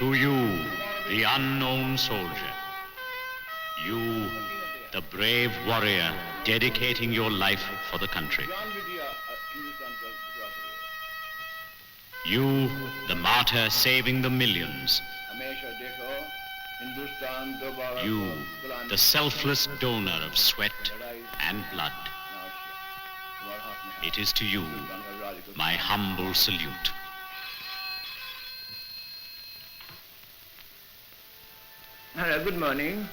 To you, the unknown soldier. You, the brave warrior dedicating your life for the country. You, the martyr saving the millions. You, the selfless donor of sweat and blood. It is to you my humble salute. Hello, good morning.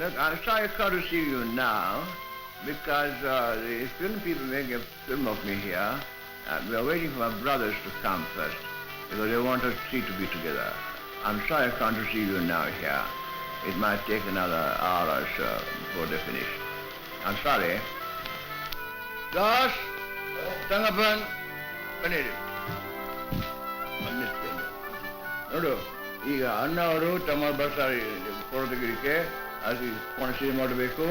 Look, I'm sorry I can't see you now because uh, the film people making a film of me here. Uh, we are waiting for my brothers to come first because they want us three to be together. I'm sorry I can't receive you now here. It might take another hour or so before they finish. I'm sorry. Josh, Tangapan, ಬನ್ನಿರಿ ಬಂದಿರ್ತೇನೆ ನೋಡು ಈಗ ಅಣ್ಣ ಅವರು ತಮ್ಮ ಬರ್ತಾರೆ ಕೊಡದಗಿರಿಕೆ ಅಲ್ಲಿ ಕೊಣಸಿ ಮಾಡಬೇಕು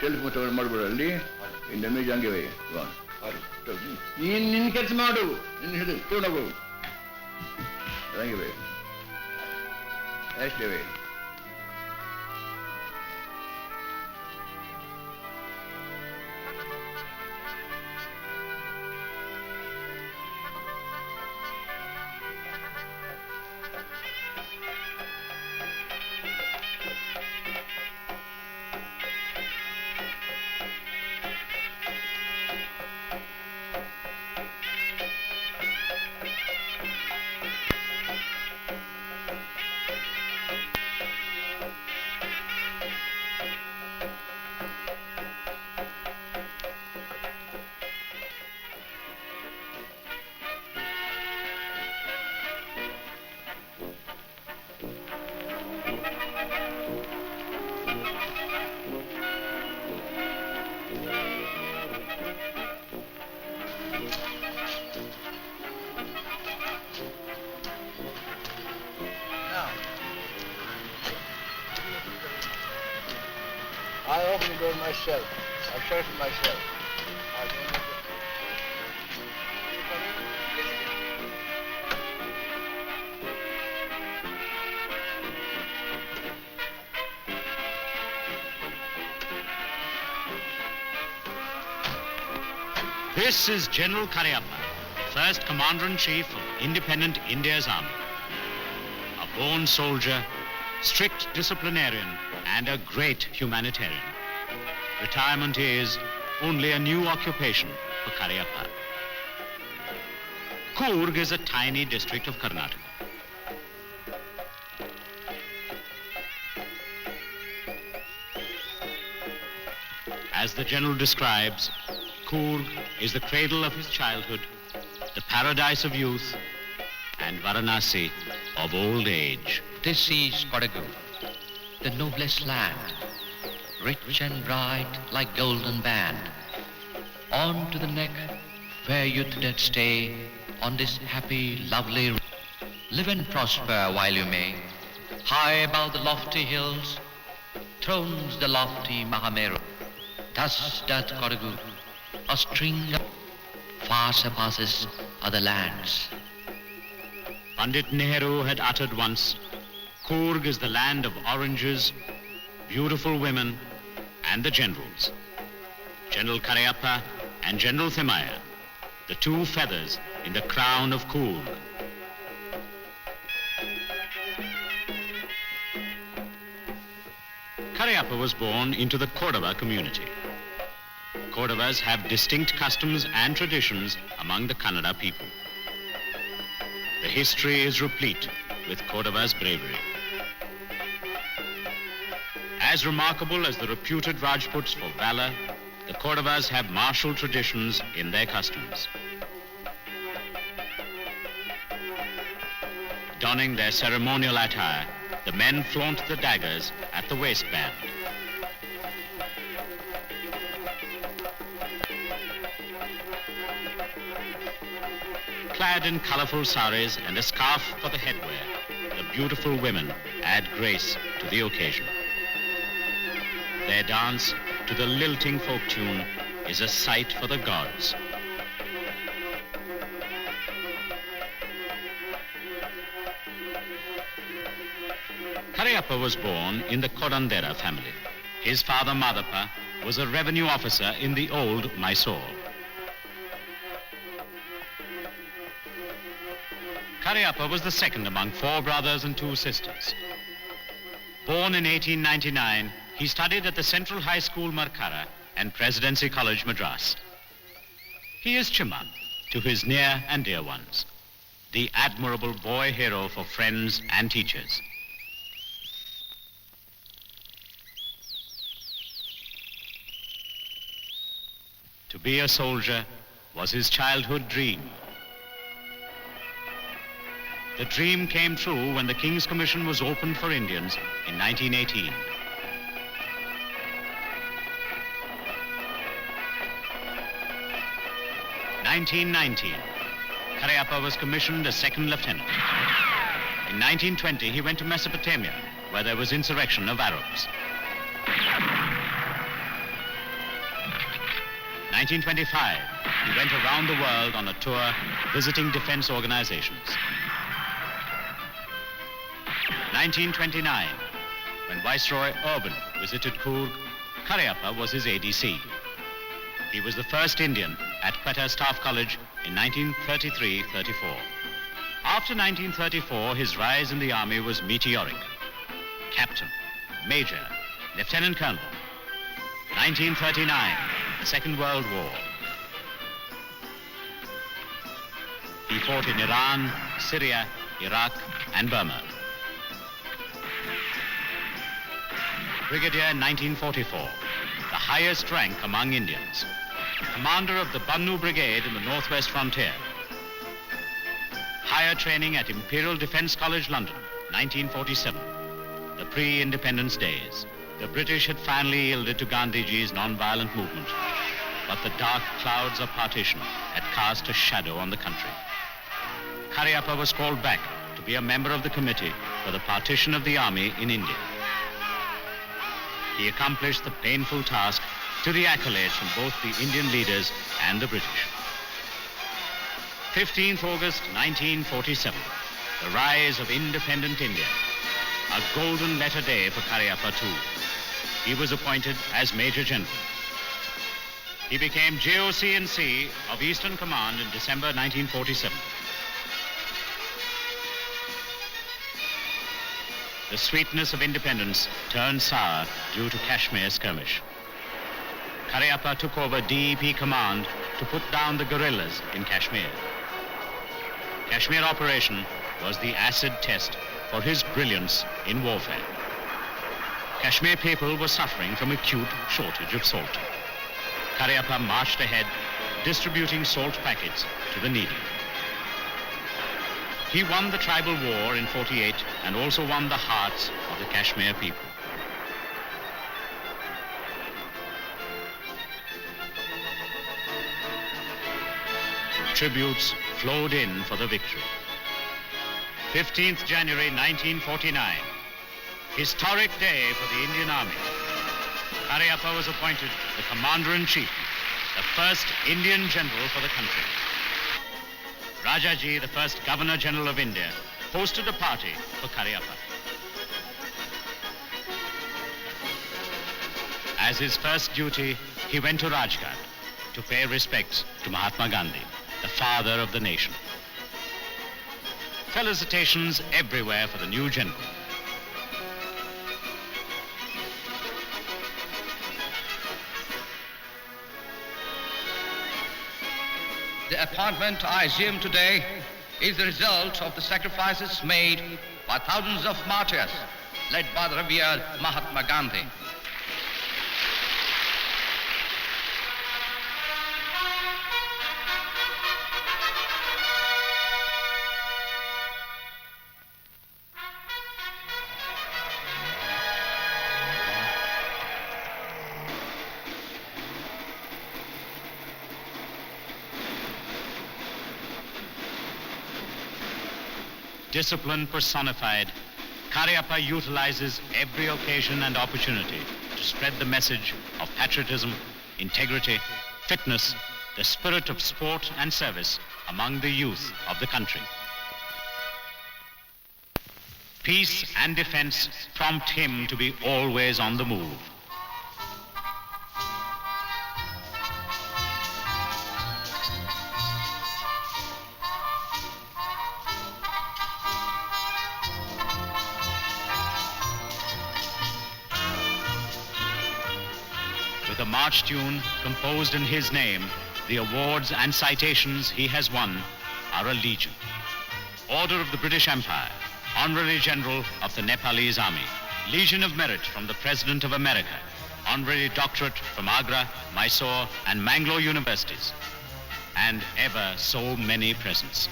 ಕೆಲಸ ಮಟ್ಟವನ್ನು ಮಾಡಬೇಡ ಅಲ್ಲಿ. ಇನ್ ಡಮೇಜ್ ಹಂಗಿವೆ ನೀನ್ ನಿನ್ ಕೆಲಸ ಮಾಡು. ನಿನ್ನ ಹಿಡಿದು ತಗೊಂಡೋಗ್ಬೇಕು ಹಂಗಿವೆ ಅಷ್ಟೇವೆ I open the door myself. I shut it myself. This is General Cariappa, first Commander-in-Chief of independent India's army. A born soldier, strict disciplinarian, and a great humanitarian. Retirement is only a new occupation for Cariappa. Coorg is a tiny district of Karnataka. As the general describes, Coorg is the cradle of his childhood, the paradise of youth, and Varanasi of old age. This is Kodagu, the noblest land, rich and bright like golden band. On to the neck where youth did stay, on this happy, lovely. Live and prosper while you may. High above the lofty hills, thrones the lofty Mahameru. Thus doth Kodagu, a string far surpasses other lands. Pandit Nehru had uttered once, Coorg is the land of oranges, beautiful women, and the generals. General Cariappa and General Thimaya, the two feathers in the crown of Coorg. Cariappa was born into the Cordova community. Cordovas have distinct customs and traditions among the Kannada people. The history is replete with Cordova's bravery. As remarkable as the reputed Rajputs for valor, the Cordovas have martial traditions in their customs. Donning their ceremonial attire, the men flaunt the daggers at the waistband. Clad in colorful saris and a scarf for the headwear, the beautiful women add grace to the occasion. Their dance to the lilting folk tune is a sight for the gods. Cariappa was born in the Korandera family. His father, Madappa, was a revenue officer in the old Mysore. Cariappa was the second among four brothers and two sisters. Born in 1899, he studied at the Central High School, Markara, and Presidency College, Madras. He is Chiman to his near and dear ones, the admirable boy hero for friends and teachers. To be a soldier was his childhood dream. The dream came true when the King's Commission was opened for Indians in 1918. Nineteen nineteen, Cariappa was commissioned as second lieutenant. In 1920, he went to Mesopotamia, where there was insurrection of Arabs. 1925, he went around the world on a tour visiting defense organizations. 1929, when Viceroy Urban visited Coorg, Cariappa was his ADC. He was the first Indian at Quetta Staff College in 1933-34. After 1934, his rise in the army was meteoric. Captain, Major, Lieutenant Colonel. 1939, the Second World War. He fought in Iran, Syria, Iraq, and Burma. Brigadier 1944, the highest rank among Indians. Commander of the Bannu Brigade in the Northwest Frontier. Higher training at Imperial Defence College, London, 1947. The pre-independence days. The British had finally yielded to Gandhiji's non-violent movement, but the dark clouds of partition had cast a shadow on the country. Cariappa was called back to be a member of the committee for the partition of the army in India. He accomplished the painful task to the accolades from both the Indian leaders and the British. 15th August 1947, the rise of independent India. A golden letter day for Cariappa too. He was appointed as Major General. He became JOC&C of Eastern Command in December 1947. The sweetness of independence turned sour due to Kashmir skirmish. Cariappa took over DEP command to put down the guerrillas in Kashmir. Kashmir operation was the acid test for his brilliance in warfare. Kashmir people were suffering from acute shortage of salt. Cariappa marched ahead, distributing salt packets to the needy. He won the tribal war in 48 and also won the hearts of the Kashmir people. Tributes flowed in for the victory. 15th January 1949, historic day for the Indian Army. Cariappa was appointed the Commander-in-Chief, the first Indian general for the country. Rajaji, the first Governor General of India, hosted a party for Cariappa. As his first duty, he went to Rajghat to pay respects to Mahatma Gandhi, the father of the nation. Felicitations everywhere for the new general. The appointment I assume today is the result of the sacrifices made by thousands of martyrs led by the revered Mahatma Gandhi. Discipline personified, Cariappa utilizes every occasion and opportunity to spread the message of patriotism, integrity, fitness, the spirit of sport and service among the youth of the country. Peace and defense prompt him to be always on the move. Tune composed in his name, the awards and citations he has won are a legion. Order of the British Empire, Honorary General of the Nepalese Army, Legion of Merit from the President of America, Honorary Doctorate from Agra, Mysore, and Mangalore universities, and ever so many presents.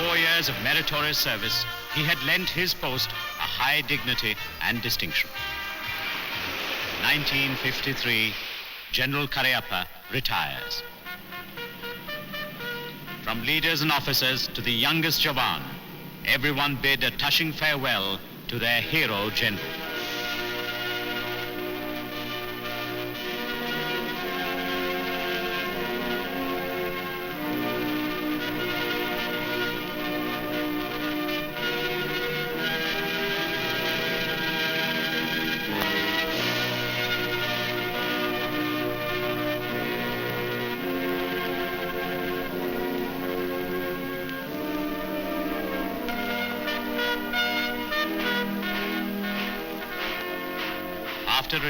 Four years of meritorious service, he had lent his post a high dignity and distinction. 1953, General Karyappa retires. From leaders and officers to the youngest Javan, everyone bid a touching farewell to their hero general.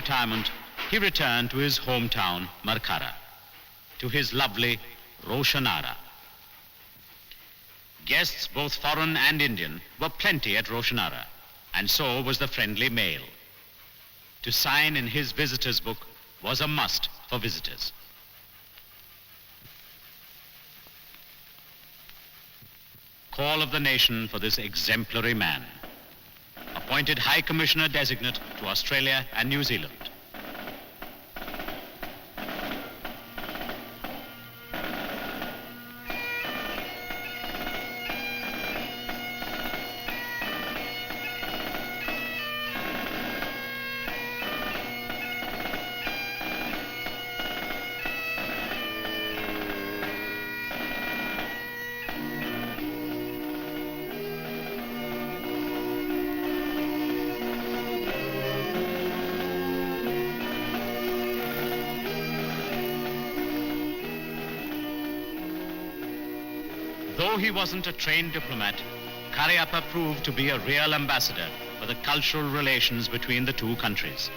Retirement, he returned to his hometown, Markara, to his lovely Roshanara. Guests, both foreign and Indian, were plenty at Roshanara, and so was the friendly mail. To sign in his visitor's book was a must for visitors. Call of the nation for this exemplary man appointed High Commissioner Designate to Australia and New Zealand. Though he wasn't a trained diplomat, Karyappa proved to be a real ambassador for the cultural relations between the two countries.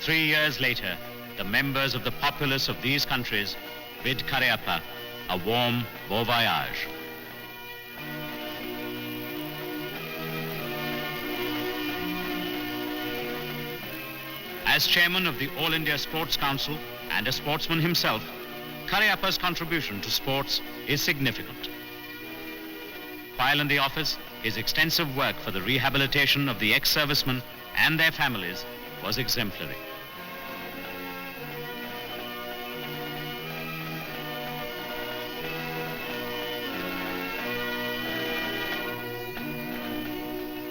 Three years later, the members of the populace of these countries bid Karyappa a warm beau voyage. As chairman of the All India Sports Council and a sportsman himself, Karyappa's contribution to sports is significant. While in the office, his extensive work for the rehabilitation of the ex-servicemen and their families was exemplary.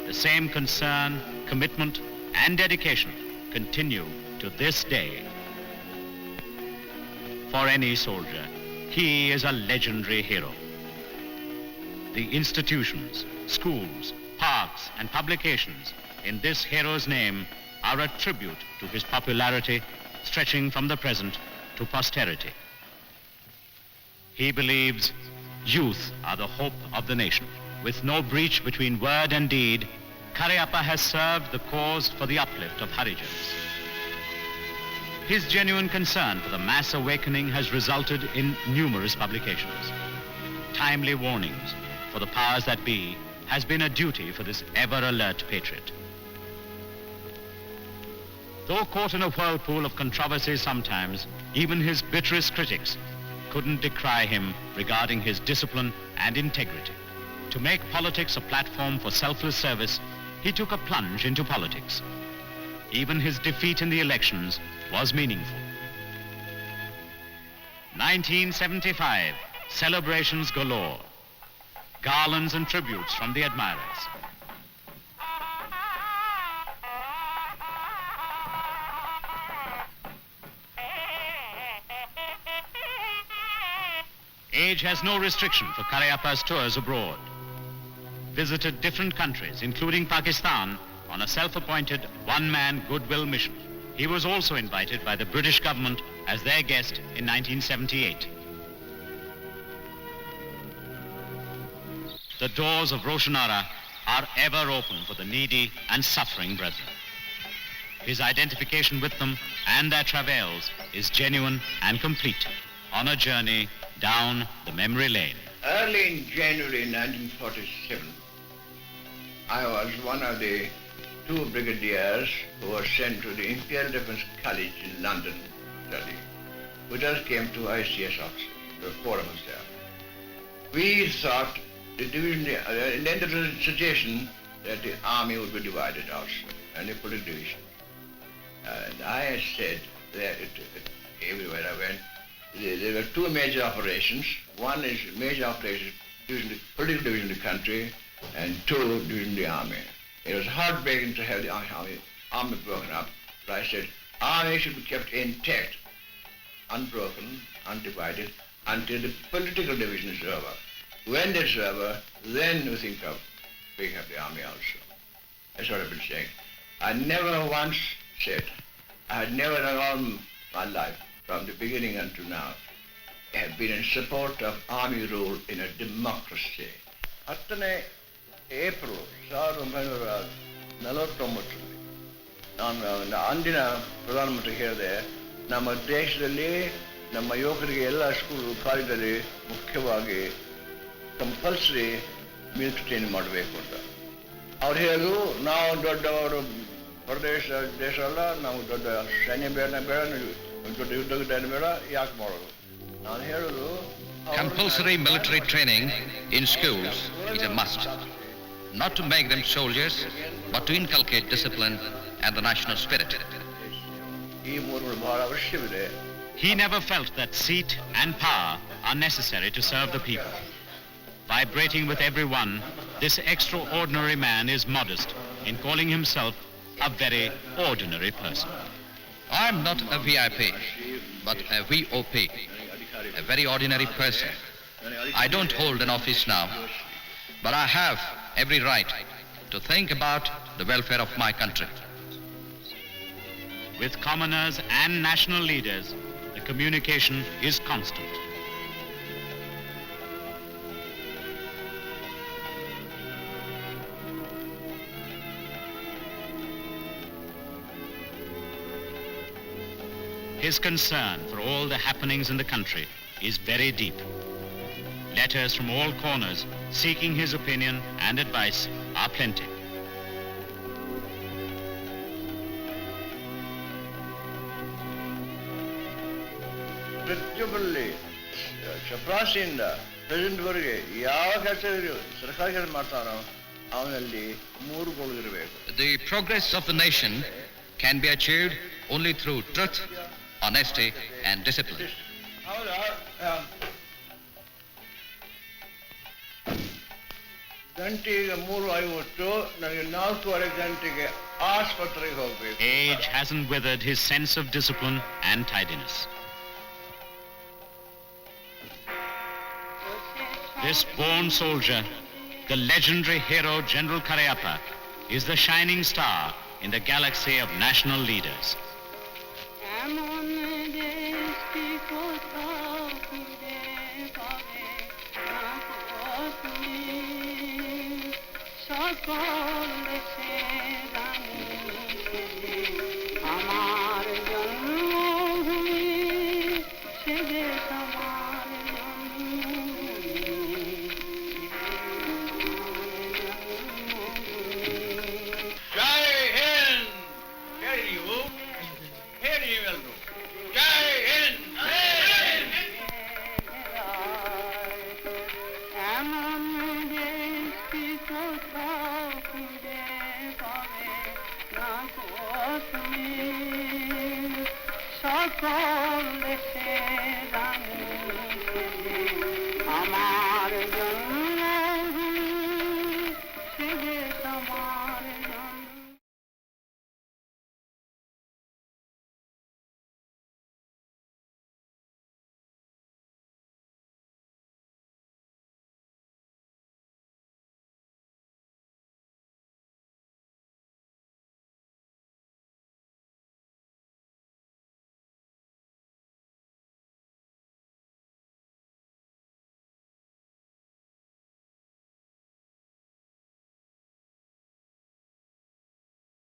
The same concern, commitment, and dedication continue to this day. For any soldier, he is a legendary hero. The institutions, schools, parks, and publications in this hero's name are a tribute to his popularity stretching from the present to posterity. He believes youth are the hope of the nation. With no breach between word and deed, Karyappa has served the cause for the uplift of Harijans. His genuine concern for the mass awakening has resulted in numerous publications. Timely warnings for the powers that be has been a duty for this ever alert patriot. Though caught in a whirlpool of controversy sometimes, even his bitterest critics couldn't decry him regarding his discipline and integrity. To make politics a platform for selfless service, he took a plunge into politics even his defeat in the elections was meaningful. 1975, celebrations galore. Garlands and tributes from the admirers. Age has no restriction for Karayapa's tours abroad. Visited different countries, including Pakistan on a self-appointed one-man goodwill mission. He was also invited by the British government as their guest in 1978. The doors of Roshanara are ever open for the needy and suffering brethren. His identification with them and their travails is genuine and complete on a journey down the memory lane. Early in January 1947, I was one of the two brigadiers who were sent to the Imperial Defence College in London study. We just came to ICS Oxford, the four of us there. We thought the division, uh, then there was a suggestion that the army would be divided also, and a division. And I said that it, it, everywhere I went, there, there were two major operations. One is major operations, division, the political division of the country, and two, division the army. It was heartbreaking to have the army, army, broken up, but I said, army should be kept intact, unbroken, undivided, until the political division is over. When that's over, then we think of breaking up the army also. That's what I've been saying. I never once said, I had never in all my life, from the beginning until now, have been in support of army rule in a democracy. April ಸಾವಿರದ ಒಂಬೈನೂರ ನಲವತ್ತೊಂಬತ್ತರಲ್ಲಿ ನಾನು ಅಂದಿನ ಪ್ರಧಾನಮಂತ್ರಿ ಹೇಳಿದೆ, ನಮ್ಮ ದೇಶದಲ್ಲಿ ನಮ್ಮ ಯುವಕರಿಗೆ ಎಲ್ಲ ಸ್ಕೂಲ್ ಕಾಲೇಜಲ್ಲಿ ಮುಖ್ಯವಾಗಿ ಕಂಪಲ್ಸರಿ ಮಿಲಿಟರಿ ಚೇಂಜ್ ಮಾಡಬೇಕು ಅಂತ. ಅವ್ರು ಹೇಳಿದ್ರು ನಾವು ದೊಡ್ಡವರು ಪ್ರದೇಶ ದೇಶ ಅಲ್ಲ, ನಾವು ದೊಡ್ಡ ಸೈನ್ಯ ಬೇಡ ಬೇಡ ದೊಡ್ಡ ಯುದ್ಧ ಬೇಡ, ಯಾಕೆ ಮಾಡೋದು? ನಾನು ಹೇಳೋದು compulsory Compulsory military training in schools is a must. not to make them soldiers, but to inculcate discipline and the national spirit. He never felt that seat and power are necessary to serve the people. Vibrating with everyone, this extraordinary man is modest in calling himself a very ordinary person. I'm not a VIP, but a VOP, a very ordinary person. I don't hold an office now, but I have every right to think about the welfare of my country. With commoners and national leaders, the communication is constant. His concern for all the happenings in the country is very deep. Letters from all corners seeking his opinion and advice are plenty. ಪ್ರತಿಯೊಬ್ಬರಲ್ಲಿ ಚಪರಾಸಿಯಿಂದ ಪ್ರೆಸಿಡೆಂಟ್ವರೆಗೆ ಯಾವ ಕೆಲಸ ಸರ್ಕಾರಿ ಕೆಲಸ ಮಾಡ್ತಾನೋ ಅವನಲ್ಲಿ ಮೂರು ಗೋಳು ಇರಬೇಕು The progress of the nation can be achieved only through truth, honesty, and discipline. ಹೌದಾ ಗಂಟೆಗೆ ಮೂರು ಐವತ್ತು ನನಗೆ ನಾಲ್ಕೂವರೆ ಗಂಟೆಗೆ ಆಸ್ಪತ್ರೆಗೆ ಹೋಗ್ಬೇಕು Age hasn't withered his sense of discipline and tidiness. This born soldier, the legendary hero General Kareapa, is the shining star in the galaxy of national leaders. was born, they say.